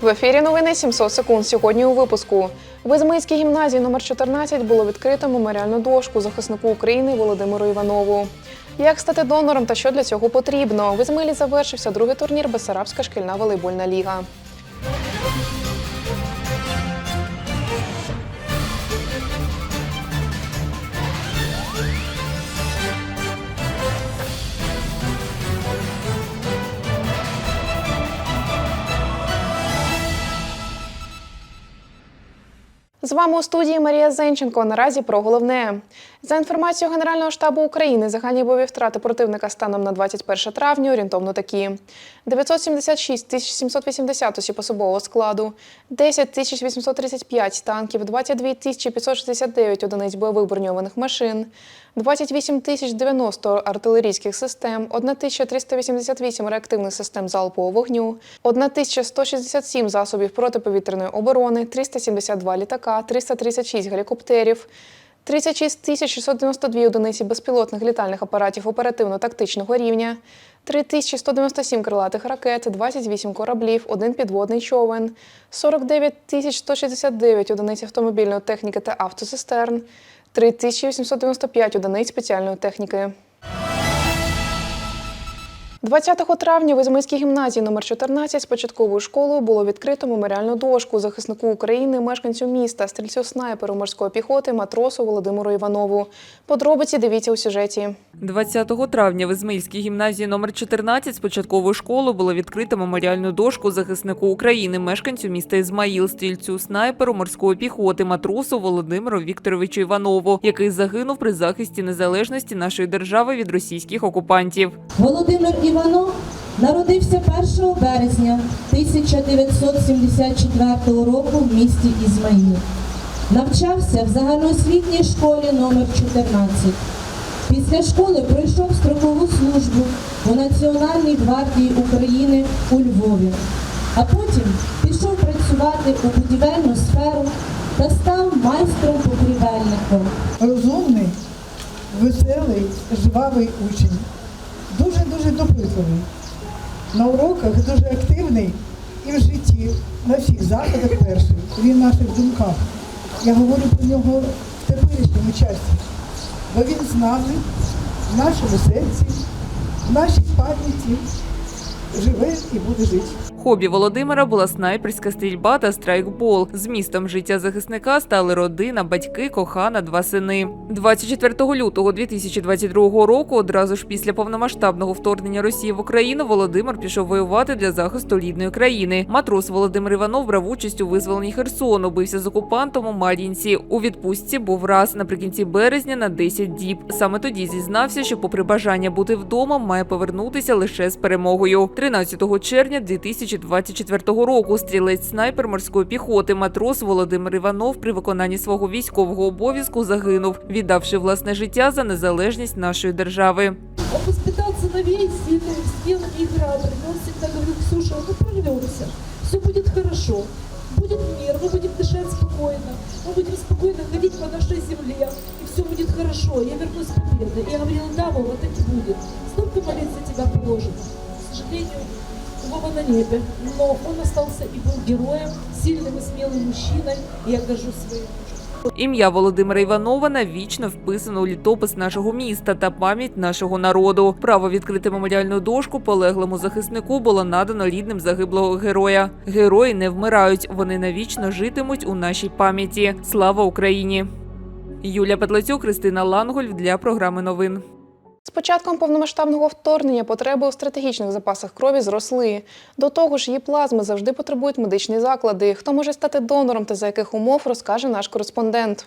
В ефірі новини 700 секунд. Сьогодні у випуску. В Ізмаїльській гімназії номер 14 було відкрито меморіальну дошку захиснику України Володимиру Іванову. Як стати донором та що для цього потрібно? В Ізмилі завершився другий турнір Бесарабська шкільна волейбольна ліга. З вами у студії Марія Зенченко. Наразі про головне. За інформацією Генерального штабу України, загальні бойові втрати противника станом на 21 травня орієнтовно такі: 976 тисяч 780 осіб особового складу, 10 тисяч 835 танків, 22 тисячі 569 одиниць бойових броньованих машин, 28 тисяч 90 артилерійських систем, 1 тисяча 388 реактивних систем залпового вогню, 1 тисяча 167 засобів протиповітряної оборони, 372 літака, 336 гелікоптерів, 36 тисяч 692 одиниці безпілотних літальних апаратів оперативно-тактичного рівня, 3197 крилатих ракет, 28 кораблів, 1 підводний човен, 49 тисяч 169 одиниць автомобільної техніки та автоцистерн, 3895 одиниць спеціальної техніки. 20 травня в Ізмаїльській гімназії номер 14 з початковою школою було відкрито меморіальну дошку захиснику України, мешканцю міста, стрільцю снайперу морської піхоти, матросу Володимиру Іванову. Подробиці дивіться у сюжеті. 20 травня в Ізмаїльській гімназії номер 14 з початкової школи було відкрито меморіальну дошку захиснику України, мешканцю міста Ізмаїл, стрільцю снайперу морської піхоти, матросу Володимиру Вікторовичу Іванову, який загинув при захисті незалежності нашої держави від російських окупантів. Володимир Іванов народився 1 березня 1974 року в місті Ізмаїл. Навчався в загальноосвітній школі номер 14. Після школи пройшов строкову службу у Національній гвардії України у Львові, а потім пішов працювати у будівельну сферу та став майстром-покрівельником. розумний, веселий, жвавий учень. Дуже-дуже допитливий. На уроках дуже активний і в житті, на всіх заходах перший. Він в наших думках. Я говорю про нього в теперішньому часі, бо він з нами, в нашому серці, в нашій пам'яті живе і буде жити. Хобі Володимира була снайперська стрільба та страйкбол. Змістом життя захисника стали родина, батьки, кохана, два сини. 24 лютого 2022 року, одразу ж після повномасштабного вторгнення Росії в Україну, Володимир пішов воювати для захисту рідної країни. Матрос Володимир Іванов брав участь у визволенні Херсону, бився з окупантом у Мар'їнці. У відпустці був раз наприкінці березня на 10 діб. Саме тоді зізнався, що, попри бажання бути вдома, має повернутися лише з перемогою. 13 червня 2024 року стрілець снайпер морської піхоти матрос Володимир Іванов при виконанні свого військового обов'язку загинув, віддавши власне життя за незалежність нашої держави. Он воспитал сыновей сильными, смелыми и храбрыми. Он всегда говорил, Ксюша, мы прорвемся, все будет хорошо, будет мир, мы будем дышать спокойно, мы будем спокойно ходить по нашей земле, и все будет хорошо, я вернусь с победой. И я говорила, да, Вова, так и будет. Столько молиться тебя положено. К сожалению, Вова на небе, но он остался и был героем, сильным и смелым мужчиной, и я горжусь своим мужем. Ім'я Володимира Іванова навічно вписано у літопис нашого міста та пам'ять нашого народу. Право відкрити меморіальну дошку полеглому захиснику було надано рідним загиблого героя. Герої не вмирають, вони навічно житимуть у нашій пам'яті. Слава Україні! Юлія Петлецюк, Христина Ланголь для програми новин. З початком повномасштабного вторгнення потреби у стратегічних запасах крові зросли. До того ж, її плазми завжди потребують медичні заклади. Хто може стати донором та за яких умов, розкаже наш кореспондент.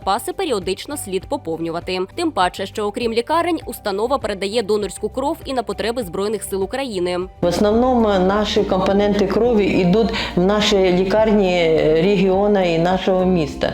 запаси періодично слід поповнювати. Тим паче, що окрім лікарень, установа передає донорську кров і на потреби збройних сил України. В основному наші компоненти крові йдуть в наші лікарні регіону і нашого міста.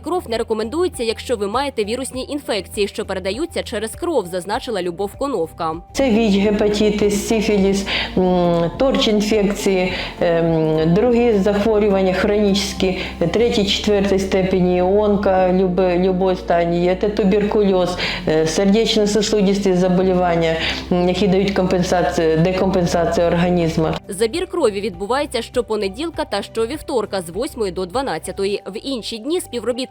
кров не рекомендується, якщо ви маєте вірусні інфекції, що передаються через кров, зазначила Любов Коновка. Це ВІЧ, гепатитис, сифіліс, торч-інфекції, ем, другі захворювання хронічні, третій, четвертій степені, онка любої стані, це туберкульоз, е, сердечно-сосудисті заболівання, які дають компенсацію, декомпенсацію організму. Забір крові відбувається щопонеділка та щовівторка з 8 до 12. В інші дні співробітники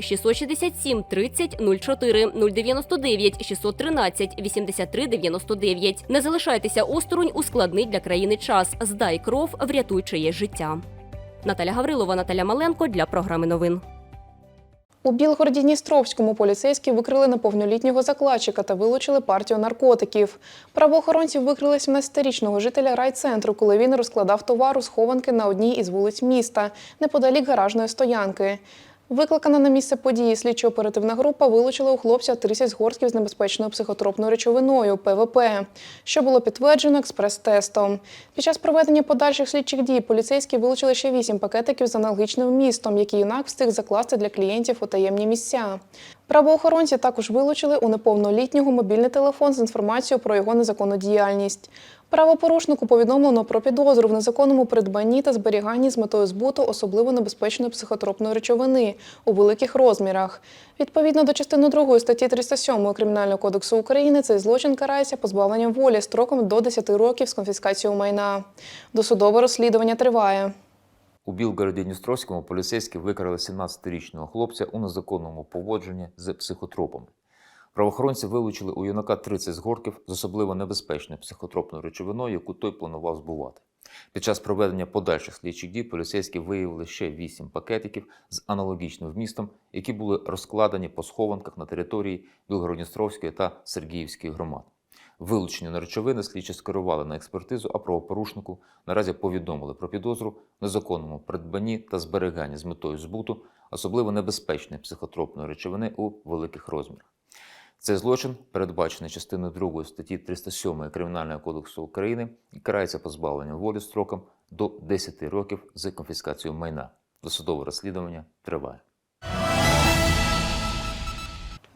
667 30 04, 099 613 83 99. Не залишайтеся осторонь у складний для країни час. Здай кров, врятуй чиє життя. Наталя Гаврилова, Наталя Маленко для програми новин. У Білгороді-Дністровському поліцейські викрили неповнолітнього закладчика та вилучили партію наркотиків. Правоохоронці викрили 17-річного жителя райцентру, коли він розкладав товар у схованки на одній із вулиць міста, неподалік гаражної стоянки. Викликана на місце події слідчо-оперативна група вилучила у хлопця 30 згортків з небезпечною психотропною речовиною ПВП, що було підтверджено експрес-тестом. Під час проведення подальших слідчих дій поліцейські вилучили ще 8 пакетиків з аналогічним вмістом, які юнак встиг закласти для клієнтів у таємні місця. Правоохоронці також вилучили у неповнолітнього мобільний телефон з інформацією про його незаконну діяльність. Правопорушнику повідомлено про підозру в незаконному придбанні та зберіганні з метою збуту особливо небезпечної психотропної речовини у великих розмірах. Відповідно до частини 2 статті 307 Кримінального кодексу України, цей злочин карається позбавленням волі строком до 10 років з конфіскацією майна. Досудове розслідування триває. У Білгороді Дністровському поліцейські викрали 17-річного хлопця у незаконному поводженні з психотропами. Правоохоронці вилучили у юнака 30 згорків з особливо небезпечною психотропною речовиною, яку той планував збувати. Під час проведення подальших слідчих дій поліцейські виявили ще 8 пакетиків з аналогічним вмістом, які були розкладені по схованках на території Білгородністровської та Сергіївської громад. Вилучені речовини слідчі скерували на експертизу, а правопорушнику наразі повідомили про підозру незаконному придбанні та зберіганні з метою збуту особливо небезпечної психотропної речовини у великих розмірах. Цей злочин передбачений частиною 2 статті 307 Кримінального кодексу України і карається позбавленням волі строком до 10 років з конфіскацією майна. Досудове розслідування триває.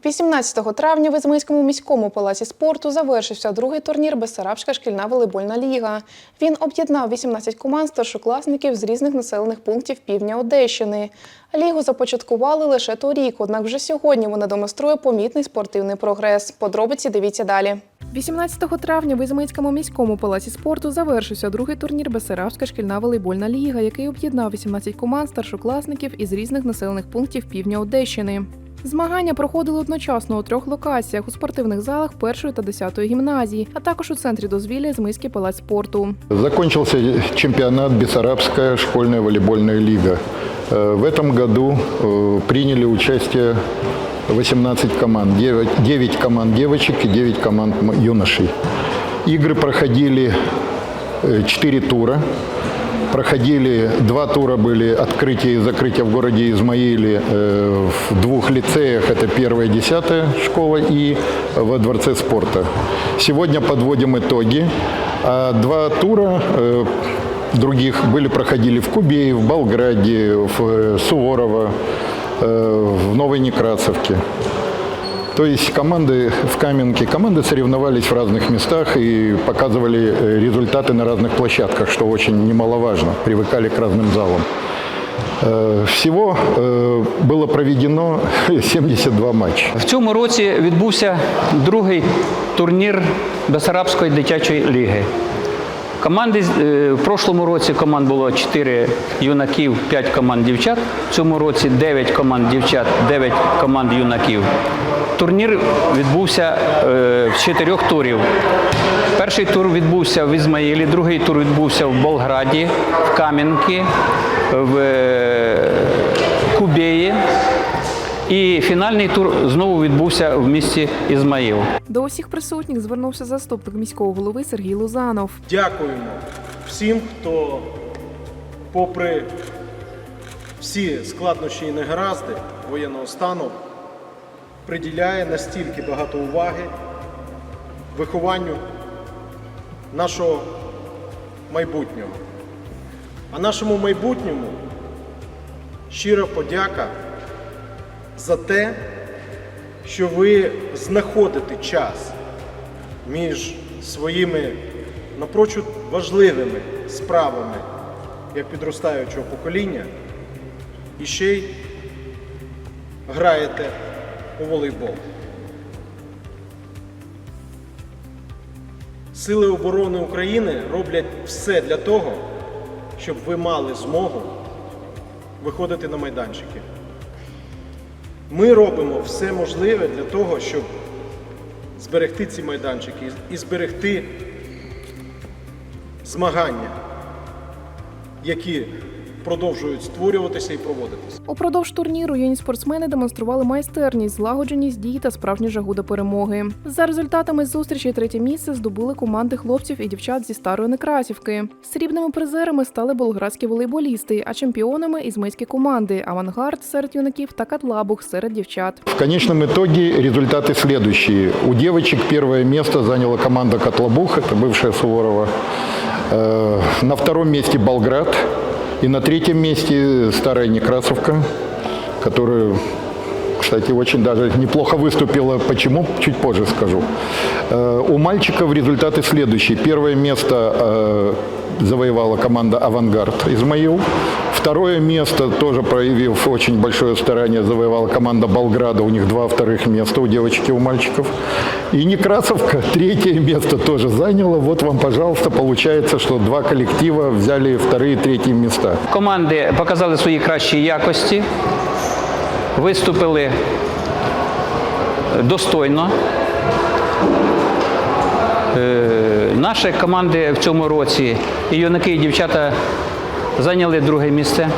18 травня в Ізмейському міському палаці спорту завершився другий турнір Бессарабська шкільна волейбольна ліга. Він об'єднав 18 команд старшокласників з різних населених пунктів півдня Одещини. Лігу започаткували лише торік, однак вже сьогодні вона демонструє помітний спортивний прогрес. Подробиці дивіться далі. 18 травня в Ізмейському міському палаці спорту завершився другий турнір Бессарабська шкільна волейбольна ліга, який об'єднав 18 команд старшокласників із різних населених пунктів півдня Одещини. Змагання проходили одночасно у трьох локаціях у спортивних залах першої та десятої гімназії, а також у центрі дозвілля Ізмийський палац спорту. Закончился чемпионат Бессарабская школьная волейбольная лига. Э, В этом году э, приняли участие 18 команд, 9, 9 команд девочек и 9 команд м- юношей. Игры проходили 4 тура. Проходили два тура были открытие и закрытие в городе Измаиле э, в двух лицеях. Это первая и десятая школа и во Дворце спорта. Сегодня подводим итоги. А два тура э, других были проходили в Кубее, в Болграде, в э, Суворово, э, в Новой Некрасовке. То есть команды в Каменке, команды соревновались в разных местах и показывали э, результаты на разных площадках, что очень немаловажно. Привыкали к разным залам. Э, Всего э, было проведено 72 матча. В цьому році відбувся другий турнір Бесарабської дитячої ліги. Команди е, в прошлому році команд було 4 юнаків, 5 команд дівчат. В цьому році 9 команд дівчат, 9 команд юнаків. Турнір відбувся е, з чотирьох турів. Перший тур відбувся в Ізмаїлі, другий тур відбувся в Болграді, в Кам'янці, в е, Кубеї. І фінальний тур знову відбувся в місті Ізмаїл. До усіх присутніх звернувся заступник міського голови Сергій Лузанов. Дякуємо всім, хто, попри всі складнощі і негаразди воєнного стану, приділяє настільки багато уваги вихованню нашого майбутнього. А нашому майбутньому щира подяка за те, що ви знаходите час між своїми напрочуд важливими справами як підростаючого покоління і ще й граєте у волейбол. Сили оборони України роблять все для того, щоб ви мали змогу виходити на майданчики. Ми робимо все можливе для того, щоб зберегти ці майданчики і зберегти змагання, які продовжують створюватися і проводитися. Упродовж турніру юні спортсмени демонстрували майстерність, злагодженість дій та справжню жагу до перемоги. За результатами зустрічі третє місце здобули команди хлопців і дівчат зі старої Некрасівки. Срібними призерами стали болградські волейболісти, а чемпіонами ізмейські команди Авангард серед юнаків та Катлабух серед дівчат. В конечном итоге результаты следующие. У девочек первое место заняла команда Котлобух, это бывшая Суворова. Э, На втором месте Болград. И на третьем месте Старая Некрасовка, которую кстати, очень даже неплохо выступила. Почему? Чуть позже скажу. Э, У мальчиков результаты следующие. Первое место э, завоевала команда «Авангард» Измаил. Второе место, тоже проявив очень большое старание, завоевала команда «Болграда». У них два вторых места у девочек и у мальчиков. И Некрасовка третье место тоже заняла. Вот вам, пожалуйста, получается, что два коллектива взяли вторые третьи места. Команди показали свої кращі якості, виступили достойно. Е, Наші команди в цьому році, і юнаки, і дівчата, зайняли друге місце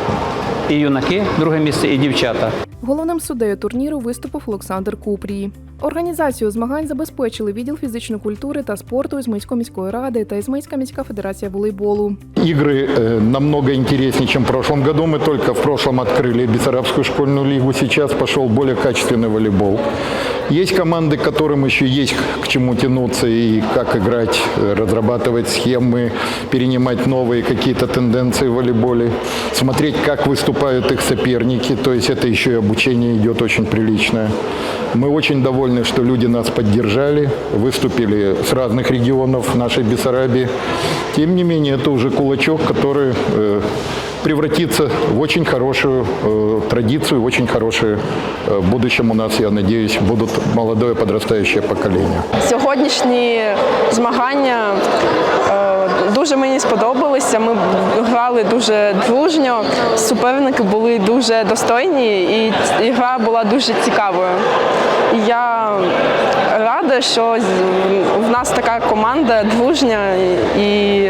І юнаки друге місце, і дівчата. Головним суддею турніру виступив Олександр Купрій. Організацію змагань забезпечили відділ фізичної культури та спорту Ізмейської міської ради та Ізмейська міська федерація волейболу. Игры э, намного интереснее, чем в прошлом году. Мы только в прошлом открыли Бессарабскую школьную лигу. Сейчас пошел более качественный волейбол. Есть команды, которым еще есть к чему тянуться и как играть, э, разрабатывать схемы, перенимать новые какие-то тенденции в волейболе, смотреть, как выступают их соперники. То есть это еще и обучение идет очень приличное. Мы очень довольны, что люди нас поддержали, выступили с разных регионов нашей Бессарабии. Тем не менее, это уже кулачок, который э, превратится в очень хорошую э, традицию, в очень хорошее э, в будущем у нас, я надеюсь, будут молодое подрастающее поколение. Сьогоднішні змагання е, дуже мені сподобалися. Ми грали дуже дружньо, суперники були дуже достойні, і ц- гра була дуже цікавою. І Я рада, що з- в нас така команда дружня і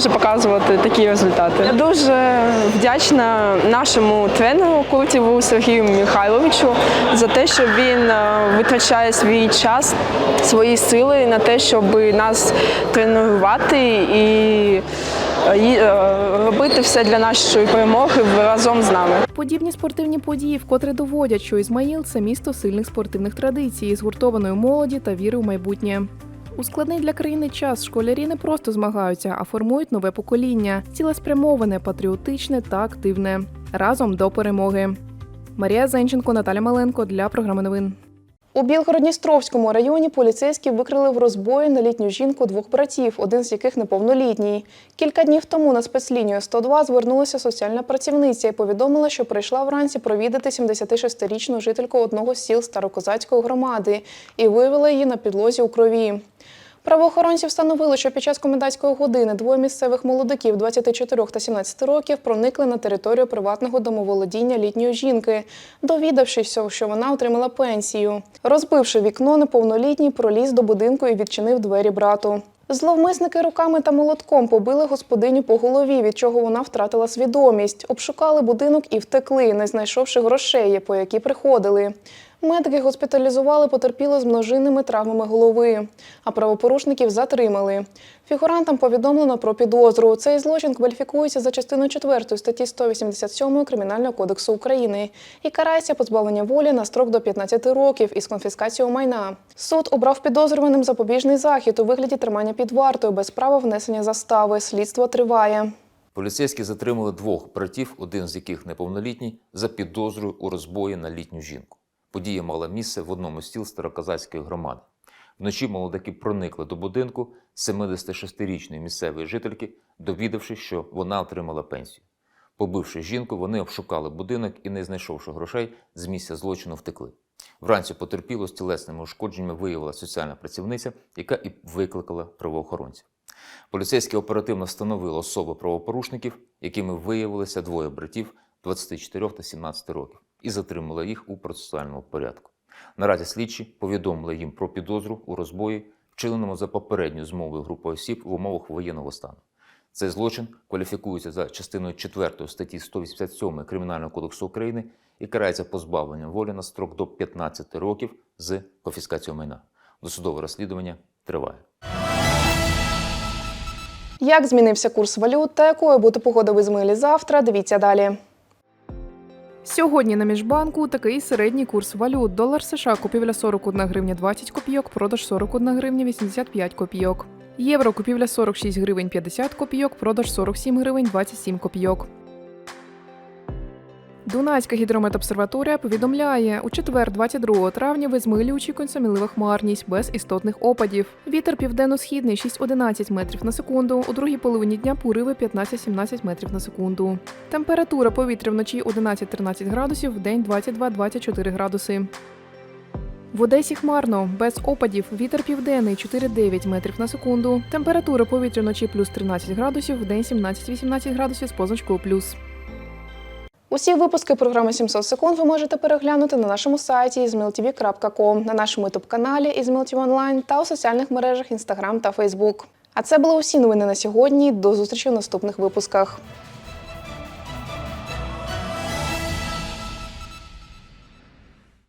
може показувати такі результати. Я дуже вдячна нашому тренеру Куртєву Сергію Михайловичу за те, що він е, витрачає свій час, свої сили на те, щоб нас тренувати і е, робити все для нашої перемоги разом з нами. Подібні спортивні події вкотре доводять, що Ізмаїл це місто сильних спортивних традицій, згуртованої молоді та віри в майбутнє. У складний для країни час школярі не просто змагаються, а формують нове покоління, цілеспрямоване, патріотичне та активне. Разом до перемоги. Марія Зенченко, Наталя Маленко для програми новин. У Білгородністровському районі поліцейські викрили в розбої на літню жінку двох братів, один з яких неповнолітній. Кілька днів тому на спецлінію 102 звернулася соціальна працівниця і повідомила, що прийшла вранці провідати 76-річну жительку одного з сіл Старокозацької громади і виявила її на підлозі у крові. Правоохоронці встановили, що під час комендантської години двоє місцевих молодиків 24 та 17 років проникли на територію приватного домоволодіння літньої жінки, довідавшись, що вона отримала пенсію. Розбивши вікно, неповнолітній проліз до будинку і відчинив двері брату. Зловмисники руками та молотком побили господиню по голові, від чого вона втратила свідомість. Обшукали будинок і втекли, не знайшовши грошей, по які приходили. Медики госпіталізували потерпіло з множинними травмами голови, а правопорушників затримали. Фігурантам повідомлено про підозру. Цей злочин кваліфікується за частиною 4 статті 187 Кримінального кодексу України і карається позбавлення волі на строк до 15 років із конфіскацією майна. Суд обрав підозрюваним запобіжний захід у вигляді тримання під вартою без права внесення застави. Слідство триває. Поліцейські затримали двох братів, один з яких неповнолітній, за підозрою у розбої на літню жінку. Подія мала місце в одному з сіл Староказацької громади. Вночі молодаки проникли до будинку 76-річної місцевої жительки, довідавшись, що вона отримала пенсію. Побивши жінку, вони обшукали будинок і, не знайшовши грошей, з місця злочину втекли. Вранці потерпіло з тілесними ушкодженнями виявила соціальна працівниця, яка і викликала правоохоронців. Поліцейські оперативно встановили особи правопорушників, якими виявилися двоє братів 24 та 17 років, і затримали їх у процесуальному порядку. Наразі слідчі повідомили їм про підозру у розбої, вчиненому за попередньою змовою групи осіб в умовах воєнного стану. Цей злочин кваліфікується за частиною 4 статті 187 Кримінального кодексу України і карається позбавленням волі на строк до 15 років з конфіскацією майна. Досудове розслідування триває. Як змінився курс валют та якою буде погода в Ізмаїлі завтра? Дивіться далі. Сьогодні на міжбанку такий середній курс валют. Долар США купівля 41 гривня 20 копійок, продаж 41 гривня 85 копійок. Євро купівля 46 гривень 50 копійок, продаж 47 гривень 27 копійок. Дунайська гідрометобсерваторія повідомляє, у четвер, 22 травня, в Ізмилі очікується мінлива хмарність без істотних опадів. Вітер південно-східний 6-11 метрів на секунду. У другій половині дня пориви 15-17 метрів на секунду. Температура повітря вночі 11-13 градусів, вдень 22-24 градуси. В Одесі хмарно, без опадів, вітер південний 4-9 метрів на секунду. Температура повітря вночі плюс 13 градусів, вдень 17-18 градусів з позначкою плюс. Усі випуски програми 700 секунд ви можете переглянути на нашому сайті izmailtv.com, на нашому ютуб-каналі Izmailtv онлайн та у соціальних мережах Instagram та Facebook. А це були усі новини на сьогодні. До зустрічі в наступних випусках.